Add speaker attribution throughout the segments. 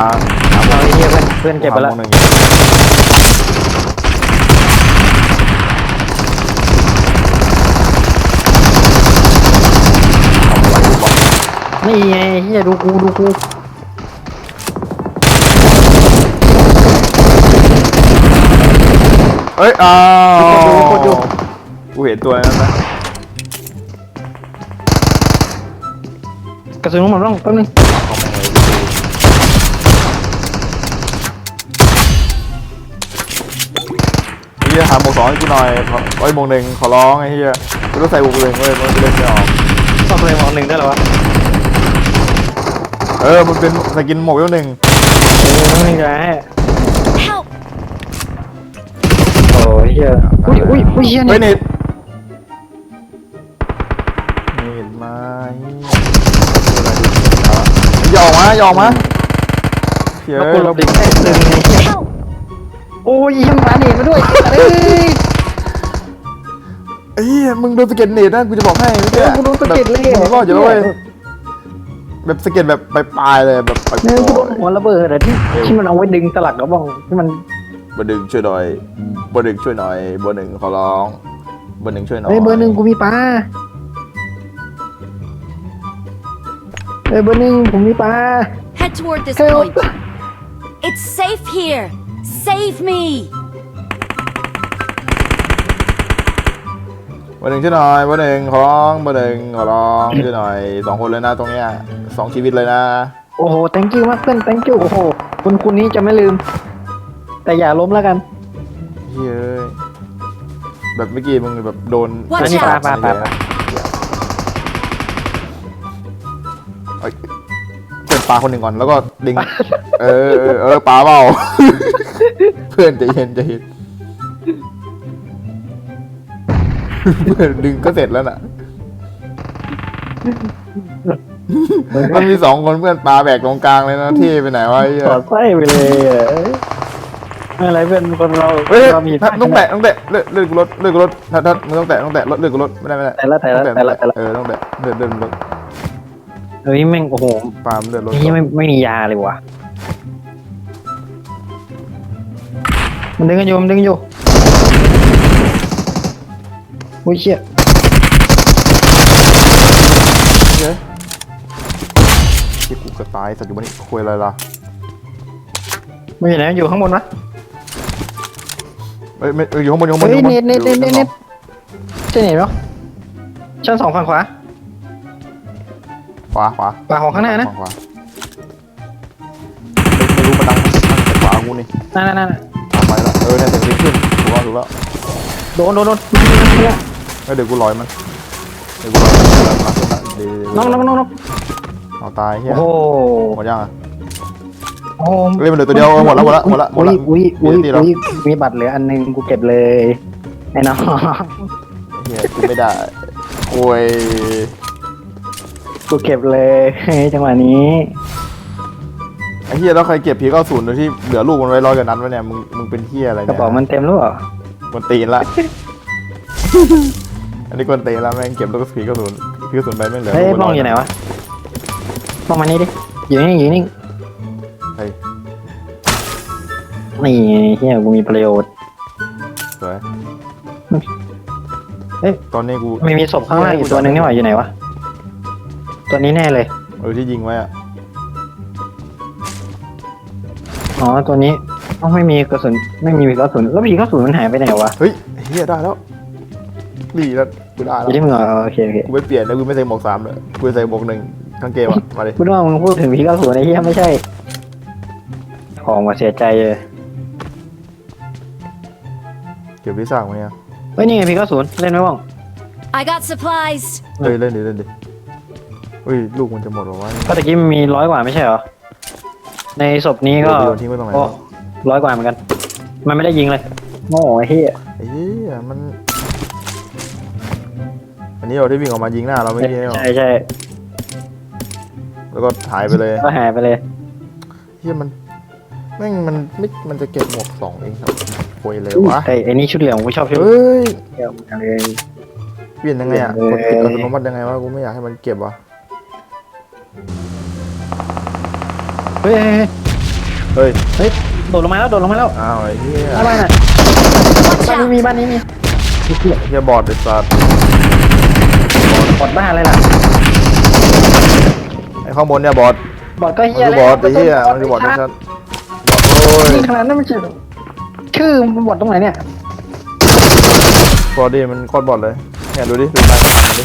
Speaker 1: าหาหม
Speaker 2: เอา
Speaker 1: อ
Speaker 2: ไอ้เหี้ยเพื่อนเพื่อนเก็บไปแล้ว
Speaker 1: หาหมอหนึ่งอยู่
Speaker 2: นี่ไงไอ้เหี้ยดูกูดูกู
Speaker 1: เอ้ยอ้าว
Speaker 2: กดอยู่
Speaker 1: กูเห็นตัวนั้นนะ
Speaker 2: กระสุนหมดร่องแป๊บนึง
Speaker 1: ฮียหาหมวกสองให้กูหน่อยขอไอ้ยหมวกหนึ่งขอร้องไอ้เฮียกูต้องใส่หมวกหนึ่งเว้ยมันจะเล่นไม่ออก
Speaker 2: ต้องเลยหมอหนึ่งได้เหรอวะ
Speaker 1: เออมันเป็นสกินหมวกเวลหนึ่ง
Speaker 2: เออแป๊บนึงจะให้
Speaker 3: Help!
Speaker 2: โอ้ยเหี้ยอุ้ยอุ้ยอุ้ยเหี้ย
Speaker 1: เฮ้ย
Speaker 2: เนี่ย
Speaker 1: เน็ตเน็ตมาอย่าออกมาอย่าออกมาเฮ้ย
Speaker 2: แล้วกูหลบดิแค่ตึงไงเหี้ย
Speaker 3: Help!
Speaker 2: โอ้ยเหี้ยมาเน็ตมาด้วยเอ้ย
Speaker 1: เฮ้ยมึงโดนสะเก็ตเน็ตนะกูจะบอกให้ไม่
Speaker 2: เอ
Speaker 1: ใช่
Speaker 2: อกูโดนสะเก็ดเลย
Speaker 1: มึงรอดอยู่แล้วเว้ยแบบสะเก็ตแบบปลายๆเลยแบบปลาย
Speaker 2: เออกูโดน
Speaker 1: ๆ
Speaker 2: หัวระเบิดอะที่ที่มันเอาไว้ดึงสลักกระบอกที่มัน
Speaker 1: เบอร์หนึ่งช่วยหน่อยเบอร์หนึ่งช่วยหน่อยเบอร์หนึ่งขอร้องเบอร์หนึ่งช่วยหน่อย
Speaker 2: เฮ้ยเบอร์หนึ่งกูมีปลาเฮ้ยเบอร์หนึ่งผมมีปลา
Speaker 3: Head toward this
Speaker 2: Help!
Speaker 3: point. It's safe here. Save me.
Speaker 1: เบอร์หนึ่งช่วยหน่อยเบอร์หนึ่งขอร้องเบอร์หนึ่งขอร้องช่วยหน่อยสองคนเลยนะตรงเนี้ยสองชีวิตเลยนะ
Speaker 2: โอ้โห thank you มากเพื่อน thank you โอ้โห คุณคุณนี้จะไม่ลืม แต่อย่าล้มแล้วกัน
Speaker 1: เฮ้ยแบบเมื่อกี้มึงแบบโดน
Speaker 3: Watch
Speaker 2: อันนี้ปลาปลาปลาปลา
Speaker 1: เอ้ยเพื่อนปลาคนหนึ่งก่อนแล้วก็ดึง เออเออเออปลาเปล่า เพื่อนใจเย็นใจเย็นเพื่อนดึงก็เสร็จแล้วน่ะ มันมีสองคนเพื่อนปลาแบกตรงกลางเลยนะที่ไปไหนวะไอ้เหี้ย
Speaker 2: ถอดไส้ไปเลยอะไม่อะไรเพื่อนคนเรา
Speaker 1: เฮ้ย
Speaker 2: เรามี
Speaker 1: ถ้าต้องแตะต้องแตะเลือดเลือดกูลดเลือดกูลดถ้าถ้ามึงต้องแตะต้องแตะลดเลือดกูลดไม่ได้ไม่ได้
Speaker 2: แต่ละแต่ละ
Speaker 1: ต้อง
Speaker 2: แต่ละแต่ละ
Speaker 1: เออต้องแตะเลือดเลือดมันลด
Speaker 2: เฮ้ยแม่งโอ้โห
Speaker 1: ปลามันเลือดลด
Speaker 2: นี่ไม่ไม่มียาเลยว่ะ มันดึงกันอยู่มันดึงกันอยู่โอ้ยเชี่ย
Speaker 1: เฮ้ยที่กูกระตายสัตว์อยู่บนนี้คุยอะไรล่ะ
Speaker 2: มันอยู่ไหนมันอยู่ข้างบนวะ
Speaker 1: เอ้ยไม่เอ้ยอยู่ข้างบนอยู่ข้างบน
Speaker 2: เฮ้ย
Speaker 1: อยู่ข้างบ
Speaker 2: เน็ตเน็ตเน็ต
Speaker 1: อยู่
Speaker 2: เน็ต
Speaker 1: ชั้
Speaker 2: เน็ตใช่เน็ตเนาะชั้นสองฝั่งขวา
Speaker 1: ขวาขวา
Speaker 2: ขวาของข้างหน้านะ
Speaker 1: ขวาเฮ้ยไม่รู้มันดังมันขวากูนี่
Speaker 2: นั่นนั่นนั่น
Speaker 1: เอาไปละเออเนี่ยเสียงดีขึ้นถูกแล้วถูกแล้ว
Speaker 2: โดนโดนโดน
Speaker 1: เอ้ยเดี๋ยวกูลอยมันเดี๋ยวกูลอยมันเดี๋ยวมาขึ้นละเดี๋ยวเดี๋ยว
Speaker 2: น้องน้องน้องน้อง
Speaker 1: เอาตายเฮีย
Speaker 2: โอ้โห
Speaker 1: หมดยังอะ
Speaker 2: โอ้โห
Speaker 1: เฮ้ยมันเหลือตัวเดียวเออหมดแล้วหมดแล้วหมดแล้วหมดแล้ว
Speaker 2: อุ้ยอุ้ย
Speaker 1: มีแล้ว
Speaker 2: อุ้ยมีบัตรเหลืออันหนึงกูเก็บเลยไอ้น้อง
Speaker 1: เฮียกูไม่ได้โอ้ย
Speaker 2: กูเก็บเลยจังหวะนี้
Speaker 1: ไอ้ เฮียแล้วใครเก็บพีเก้าศูนย์โดยที่เหลือลูกมันไว้ร้อยกับนั้นวะเนี่ยมึงมึงเป็นเฮียอะไร
Speaker 2: ก
Speaker 1: เนี่ย
Speaker 2: ระเป๋ามันเต็มแล้วเหรอ
Speaker 1: กวนตีนละ อันนี้กวนตีนละแม่งเก็บลูกพีเก้าศูนย์พีเก้าศูนย์ไปแม่งเหลือ
Speaker 2: เฮ้ย
Speaker 1: ลูก
Speaker 2: บ้องอยู่ไหนวะบ้องมานี่ดิอยู่นี่อยู่นี่
Speaker 1: เฮ้ย
Speaker 2: นี่เฮียกูมีประโยชน์
Speaker 1: สวย
Speaker 2: เอ้ย
Speaker 1: ตอนนี้กู
Speaker 2: ไม่มีศพข้างล่างอยู่ตัวหนึ่งนี่หว่าอยู่ไหนวะตัวนี้แน่เลย
Speaker 1: เออที่ยิงไว้อะ
Speaker 2: อ๋อตัวนี้ต้องไม่มีกระสุนไม่มีกระสุนแล้วผีกระสุนมันหายไปไหนวะ
Speaker 1: เฮ้ยเฮียได้แล้วดีแล้วกูได้
Speaker 2: อ
Speaker 1: แล้ว
Speaker 2: ยู่ที่มึงเหรอโอเคโอเค
Speaker 1: กูไม่เปลี่ยนแล้วกูไม่ใส่หมวกสามเลยกูใส่หมวกหนึ่งทั้งเกมอะมาดิ
Speaker 2: พูดว่ามึงพูดถึงผีกระสุนไอ้เหี้ยไม่ใช่ ของมาเสียใจเลย
Speaker 1: เก็บลิซ่ามาเนี่ย
Speaker 2: เฮ้ยนี่ไงผีกระสุนเล่นไหมบ้าง
Speaker 3: I got supplies.
Speaker 1: เฮ้ยเล่นดิเล่นดิเฮ้ยลูกมันจะหมดหรอวะ
Speaker 2: ก็ตะกี้มันมีร้อยกว่าไม่ใช่เหรอ ในศพนี้ก็
Speaker 1: เดี๋ยวโยนทิ้งไว้ตรงไหน
Speaker 2: โอ้ร้อยกว่าเหมือนกัน มันไม่ได้ยิงเลยโง่ไอ้เหี้ย
Speaker 1: ไอ้เหี้ยมัน อันนี้เราที่วิ่งออกมายิงหน้าเราไม่ยิง
Speaker 2: ใช่ใช่
Speaker 1: แล้วก็หายไปเลย
Speaker 2: ก็หายไปเลย
Speaker 1: เฮียมันแม่งมันไม่มันจะเก็บหมวกสองเองครับโวยเลยวะ
Speaker 2: ไอ้ไอ้นี่ชุดเหลืองกูชอบชุด
Speaker 1: เฮ้ย
Speaker 2: เหลืองมากเลย
Speaker 1: เปลี่ยนยังไงอะ
Speaker 2: เอ้
Speaker 1: ก
Speaker 2: ย
Speaker 1: ดปิดอัตโนมัติยังไงวะกูไม่อยากให้มันเก็บวะ
Speaker 2: เฮ้ยเฮ้ยเฮ้ย
Speaker 1: เฮ้ย
Speaker 2: เฮ้ยโดดลงมาแล้วโดดลงมาแล้ว
Speaker 1: อ้าวไอ้เหี้ย
Speaker 2: อะไรน่ะ
Speaker 3: Watch
Speaker 2: บ้านนี้
Speaker 3: out!
Speaker 2: มีบ้านนี้มีไอ้เหี้ย
Speaker 1: ไอ้เหี้ยบอดไอ้สัตว์
Speaker 2: บอดบ้าอะไรล่ะ
Speaker 1: ไอ้ข้างบนเนี่ยบอด
Speaker 2: บอดก็
Speaker 1: มัน
Speaker 2: เหี้ย
Speaker 1: คือบอดไอ้เหี้ยมันคือบอด
Speaker 2: ไม่
Speaker 1: ไม่
Speaker 2: ชั
Speaker 1: ชั
Speaker 2: ด
Speaker 1: ดบอดโอ้ย
Speaker 2: นี่ขนาดนั้นมันชื่อชื่อมันบอดตรงไหนเนี่ย
Speaker 1: บอดดิมันโคตรบอดเลยเนี่ยดูดิดูมันมันดิ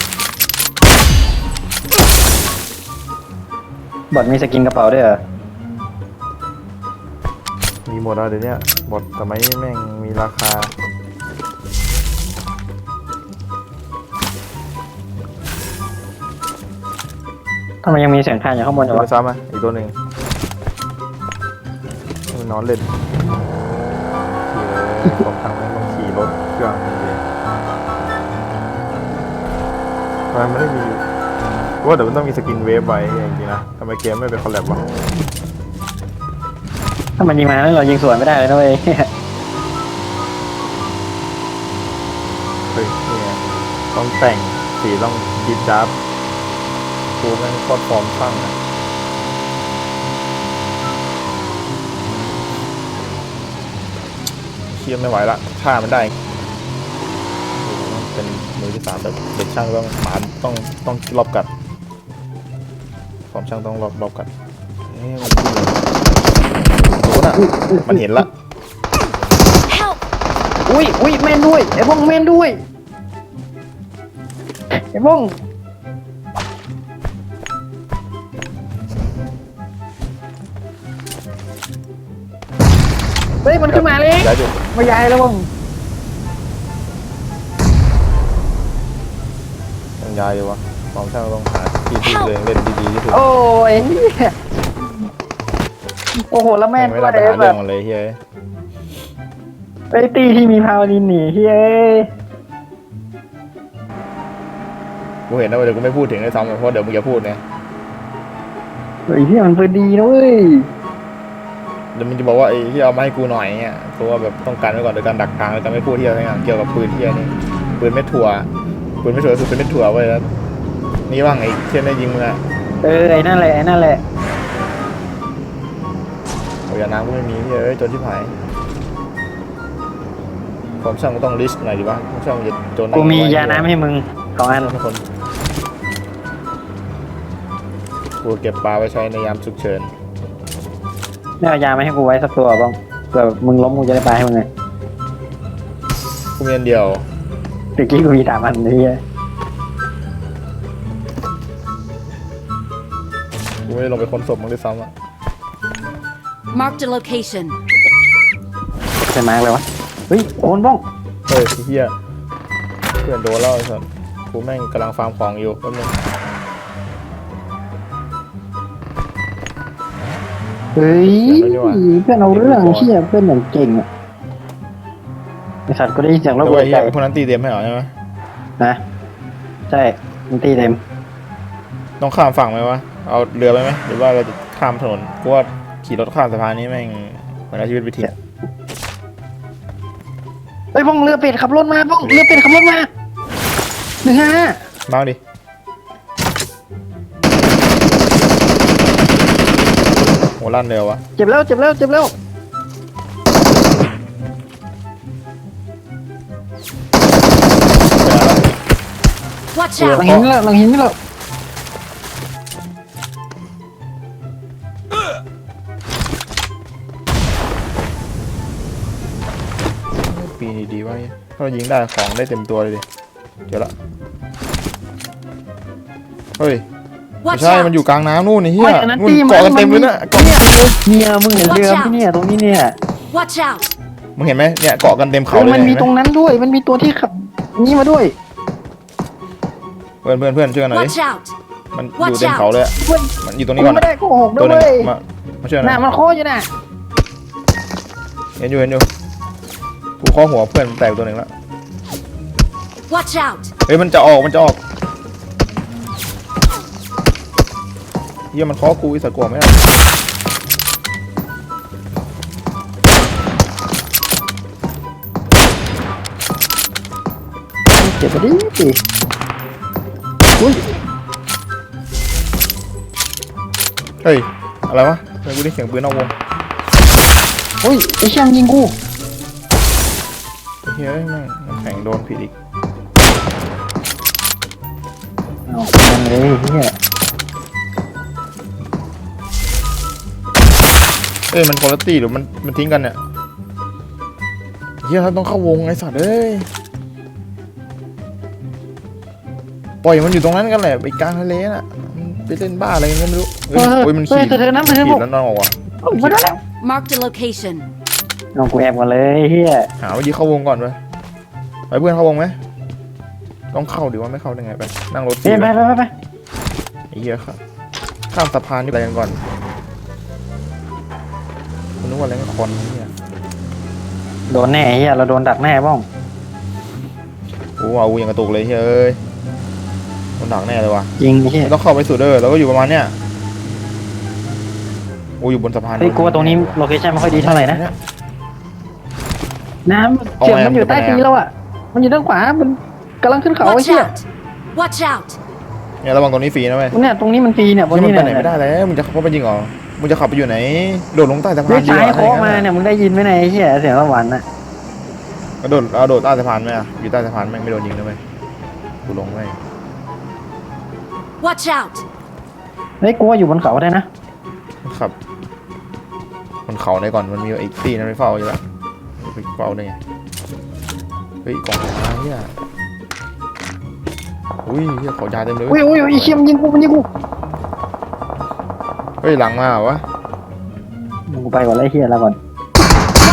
Speaker 2: บอดมีสกินกระเป๋าด้วยเหรอ
Speaker 1: มีหมดแล้วเดี๋ยวเนี้ยบอดสมัยนี้แม่งมีราคา
Speaker 2: ทำไมยังมีเสียงคานอยู่ข้างบนอยู่
Speaker 1: เอา
Speaker 2: วะ
Speaker 1: ไปซ้ำอะอีกตัวหนึ่งมันนอนเล่นเหี้ยผมทางแม่งต้องขี่รถเครื่องนี่ทำไมมันไม่มีว่าเดี๋ยวมันต้องมีสกินเวฟไว้จริงๆนะทำไมเกมไม่เป็นคอลแลบวะ
Speaker 2: ถ้ามันยิงมาแล้วเรายิงสวนไม่ได้เลยนะเว้ย
Speaker 1: เฮ้ยนี่ไงต้องแต่งสีต้องจีบจับกูแม่งโคตรฟอร์มช่างอะเคียไม่ไหวละฆ่ามันได้เป็นมือที่สามแบบเด็กช่างต้องหมานต้องต้องรอบกัดฟอร์มช่างต้องรอบรอบกัดนี่มัน ดูน่ะ มันเห็นละ
Speaker 3: Help!
Speaker 2: อุ้ยอุ้ยแม่นด้วยไอ้บ้องแม่นด้วยไอ้บ้องเฮ้ยมันขึ้นมาเลย
Speaker 1: ได้อยู่
Speaker 2: มายายแล้วบ้อง
Speaker 1: ยังยายอยู่วะฟอร์มช่างต้องหาที่ที่ตัวเองเล่นดีๆที่สุด
Speaker 2: โอ้ยเหี้ย โอ้โห แล้วแม่น
Speaker 1: ไม่
Speaker 2: ด้ว
Speaker 1: ได้
Speaker 2: ย
Speaker 1: ไปหา
Speaker 2: แบ
Speaker 1: เรื่อบงอะไรเฮ้ย
Speaker 2: ไอ้ตีที่มีพาวลินหนีเฮ้ย
Speaker 1: กูเห็นนะเว้ยเดี๋ยวกูไม่พูดถึงไอ้ซ้ำเพราะเดี๋ยวมึงจะพูดไง
Speaker 2: เฮ้ยที่มันปืนดีนะเว้ย
Speaker 1: เดี๋ยวมึงจะบอกว่าไอ้ที่เอามาให้กูหน่อยเนี่ยเพราะว่าแบบต้องการไว้ก่อนโดยการดักทางแล้วจะไม่พูดที่อะไรเงี้ยเกี่ยวกับปืนที่นี่ปืนเม็ดถั่วปืนเม็ดถั่วคือปืนเม็ดถั่วไว้ยแล้วนี่บ้างไอ้เช่นได้ยิงมึงอะ
Speaker 2: เออไอ้นั่นแหละไอ้นั่นแหละ
Speaker 1: โอ้ยาน้ำก็ไม่มีเฮ้ยจนที่หายผมช่างก็ต้องลิสต์หน่อยดีวะผมช่างจะจน
Speaker 2: กูมียาน้ำให้มึงสองอัน
Speaker 1: ทุกคนกูเก็บปลาไว้ใช้ในยามฉุกเฉิน
Speaker 2: ไม่เอายามาให้กูไว้สักตัวบ้างเผื่อมึงล้มกูจะได้ปาให้มึงไง
Speaker 1: กูมีอันเดียว
Speaker 2: ตะกี้กูมีสามอันเลยเหี้ย
Speaker 1: กูไม่ได้ลงไปค้นศพมึงด้วยซ้ำอะ
Speaker 3: Marked a location.
Speaker 2: ใช่มาร์กเลยวะ เฮ้ยโอนบ้อง
Speaker 1: เฮ้ยไอ้เฮียเพื่อนโดนแล้วไอ้สัสกูแม่งกำลังฟาร์มของอยู่แป๊บนึง
Speaker 2: เฮ้ยเพื่อนเอาเรื่องเชี่ยเพื่อนอย่างเก่งอะไอสัตว์ก็ได้ยินเสียงร
Speaker 1: แต่
Speaker 2: บกว
Speaker 1: ว่านไอ้เฮี
Speaker 2: ใจ
Speaker 1: ยไอ้พวกนั้นตีเต็มให้เหรอใช่ไหม
Speaker 2: นะใช่มันตีเต็ม
Speaker 1: ต้องข้ามฝั่งไหมวะ เอาเรือไปไหมหรือว่าเราจะข้ามถนนกูว่า ขี่รถข้ามสะพานนี้แม่งเหมือนเอาชีวิตไปทิ้ง
Speaker 2: เฮ้ยบ้องเรือเป็ดขับรถมาบ้องเรือเป็ดขับรถมาหนึ่งห้า
Speaker 1: บ้างดิโหลั่นเร็ววะ
Speaker 2: เจ็บแล้วเจ็บแล้วเจ็บแล้ว
Speaker 1: ไปไหน
Speaker 3: Watch
Speaker 1: ละ
Speaker 2: หลัง
Speaker 3: out!
Speaker 2: หินนี่แล้วหลังหินนี่แล้ว
Speaker 1: ปีนี้ดีวะเนี่ยถ้าเรายิงได้ของได้เต็มตัวเลยดิเดี๋ยวละเฮ้ยไม่
Speaker 3: Watch
Speaker 1: ใช่ มัน
Speaker 3: out!
Speaker 1: อยู่กลางน้ำนู่นไอ้เหี้
Speaker 2: โอ้
Speaker 1: ย
Speaker 2: ยอันนั้น
Speaker 1: นู่น
Speaker 2: ตี
Speaker 1: เกาะกันเต็มเลยนะเกาะ
Speaker 2: เนี่ยเนี่ยมึงเห็นเรือไหมเนี่ยตรงนี้เนี่ย
Speaker 3: Watch out!
Speaker 1: มึงเห็นไหมเนี่ยเกาะกันเต็มเขา
Speaker 2: เออ
Speaker 1: เลย
Speaker 2: มันมี
Speaker 1: เห็น
Speaker 2: ตรง
Speaker 1: ไหม
Speaker 2: นั้นด้วย มันมีตัวที่ขับนี่มาด้วย
Speaker 1: เพื่อนเพื่อนเพื่อนช่วยกันหน่อยดิ
Speaker 3: Watch out!
Speaker 1: มันอยู่
Speaker 3: Watch
Speaker 1: เต็มเขาเลยอะ
Speaker 2: เว้ย
Speaker 1: มันอยู่ตรง
Speaker 2: กู
Speaker 1: นี้ก่อน
Speaker 2: ไม่
Speaker 1: นะ
Speaker 2: ได้โกหก
Speaker 1: ตัว
Speaker 2: นะ
Speaker 1: หนึง
Speaker 2: เว้ย
Speaker 1: มามาช่วยหน่
Speaker 2: น่ะ
Speaker 1: อย
Speaker 2: มันโคอยู่น่ะ
Speaker 1: เห็นอยู่เห็นอยู่ กูเคอหัวเพื่อนแตกตัวหนึ่งแล้ว
Speaker 3: Watch out!
Speaker 1: เฮ้ยมันจะออกมันจะออกเฮียมันเคอกูอีสัตว์กลัวไหมอะ
Speaker 2: เจ็บไปดิอุ้ย
Speaker 1: เฮ้ย อะไรวะทำไมกูได้เสียงปืนนอกวง
Speaker 2: อุ้ยไอ้เชี่ยมนยิงกู
Speaker 1: เฮ้ยแม่งน้ำแข็งโดนผิดอีก
Speaker 2: เอาแม่งเลยเฮีย
Speaker 1: เอ้ยมันคนละตีหรือมันมันทิ้งกันเนี่ยเฮียเราต้องเข้าวงไอ้สัตว์เอ้ยปล่อยมันอยู่ตรงนั้นกันแหละไปกลางทะเลน่ะมันไปเล่นบ้าอะไรกันไม่รู้เฮ้ยเฮ้ยมัน
Speaker 2: เฮ้ย
Speaker 1: ขี่
Speaker 2: เธอเธอน้ำเธอ
Speaker 1: ขี่
Speaker 2: บอก
Speaker 1: แล้วนอนออกว่ะ
Speaker 2: มาได้แล้ว
Speaker 3: Marked a location.
Speaker 2: น้องกูแอบก่อนเลยเฮีย
Speaker 1: หาวิธีเข้าวงก่อนไปไปเพื่อนเข้าวงไหมต้องเข้าดิว่าไม่เข้าได้ไงไปนั่งรถ
Speaker 2: เฮ้ย
Speaker 1: ไป
Speaker 2: ไปไปไปไป
Speaker 1: ไอ้เหี้ยครับข้ามสะพานนี่ไปกันก่อนคุณนึกว่าอะไรกันคนเนี่ย
Speaker 2: โดนแน่เฮียเราโดนดักแน่บ้อง
Speaker 1: โอ้เอากูยังกระตุกเลยเฮ้ยมันหนักแน่เลยว่ะ
Speaker 2: จริงเฮีย
Speaker 1: ไม่ต้องเข้าไปสุดเด้อเราก็อยู่ประมาณเนี้ยโอ้อยู่บนสะพาน
Speaker 2: เฮ้ยกูว่าตรงนี้โลเคชั่นไม่ค่อยดีเท่าไหร่นะ
Speaker 1: เนี่ย
Speaker 2: น้ำเสียงมันอยู่ใต้ตีนเราอะ มันอยู่ด้านขวา มันกำลังขึ้นเขาไอ้
Speaker 3: Watch
Speaker 2: เหี้ย
Speaker 3: out! Watch out!
Speaker 1: เนี่ยระวังตรงนี้ฟรีนะเว้ย
Speaker 2: เนี่ยตรงนี้มันฟรีเนี่ยบน
Speaker 1: ที่มัน
Speaker 2: นี้
Speaker 1: ไป
Speaker 2: เนี่ย
Speaker 1: ไหนไม่ได้แล้วมึงจะเข้าไปยิงเหรอมึงจะขับไปอยู่ไหนโดดลงใต้สะพา
Speaker 2: เฮ้
Speaker 1: น
Speaker 2: ย
Speaker 1: ดี
Speaker 2: ซ้าย
Speaker 1: กว่า
Speaker 2: โค้งมาเนี่ยมึงได้ยินไหมเนี่ยไอ้เหี้ยเสียงสวรรค์น่ะ
Speaker 1: กระโดดเอาโดดใต้สะพานไหมอะอยู่ใต้สะพานแม่งไม่โดนยิงนะเว้ยกูลงไม่
Speaker 3: Watch out!
Speaker 2: เฮ้ยกูว่าอยู่บนเขาได้นะ
Speaker 1: ครับ มันเขาไหนก่อนมันมีไอ้ตีนั้นไปเฝ้าอยู่แล้ว ไปเฝ้าได้ไงเฮ้ยกล่องยาเนี่ยอุ้ยเหี้ยเขายาเต็มเลย
Speaker 2: อุ้ยอุ้ยไอ้เชี่ยมันยิงกูมันยิงกู
Speaker 1: เฮ้ยหลังมาเหรอวะ
Speaker 2: กูไปก่อนเลยไอ้เหี้ยแล้วก่อน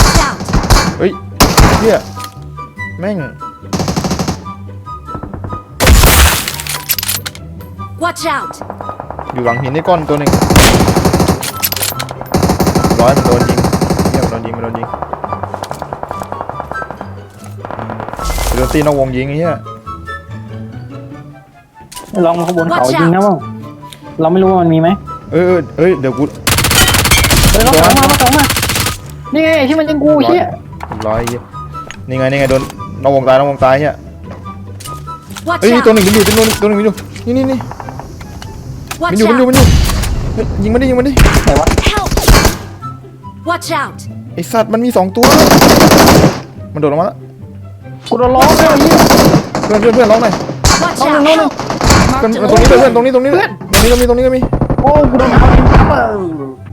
Speaker 3: Watch out!
Speaker 1: เฮ้ยเฮียแม่ง
Speaker 3: Watch out!
Speaker 1: อยู่หลังหินนี่ก้อนตัวหนึ่งร้อยมันโดนยิงเฮียมันโดนยิงมันโดนยิง โดนตีนอกวงยิงไอ้เฮีย
Speaker 2: ลองมาข้างบนเขายิงนะบ้างเราไม่รู้ว่ามันมีไหม
Speaker 1: เออเออเอ้ยเดี๋ยวกู
Speaker 2: เฮ้ยเราเขามาเราเขามา นี่ไงที่มันยิงกูไอ้เหี้ย
Speaker 1: ร้อยเฮียนี่ไงนี่ไงโดนนอกวงตายนอกวงตายเฮีย
Speaker 3: Watch
Speaker 1: เฮ้ยตัวห
Speaker 3: out!
Speaker 1: นึ่งมันอยู่ตัวหนึ่งตัวหนึ่งมันอยู่นี่นี่นี่ มัน
Speaker 3: Watch
Speaker 1: อยู่มันอยู่
Speaker 3: out!
Speaker 1: มันอยู่เฮ้ยยิงมันดิยิงมันดิ
Speaker 2: ไหนวะ
Speaker 3: Help! Watch out!
Speaker 1: ไอสัตว์มันมีสองตัว มันโดดลงมาแล้ว
Speaker 2: กูโดนล้อแล้วไอ้เหี้ย
Speaker 1: เพื่อนเพื่อนเพื่อนร้องหน่อย
Speaker 3: Watch
Speaker 2: no,
Speaker 3: out!
Speaker 2: no, no.
Speaker 3: Help!
Speaker 1: เพื่อน
Speaker 3: Marked a
Speaker 1: ตรงนี้เพื่อน
Speaker 3: location.
Speaker 1: ตรงนี้ตรงนี้ตรงนี้ตรงนี้ตรงนี้ตรงนี้ก็มี
Speaker 2: โอ้กูโดนเอาเองครับ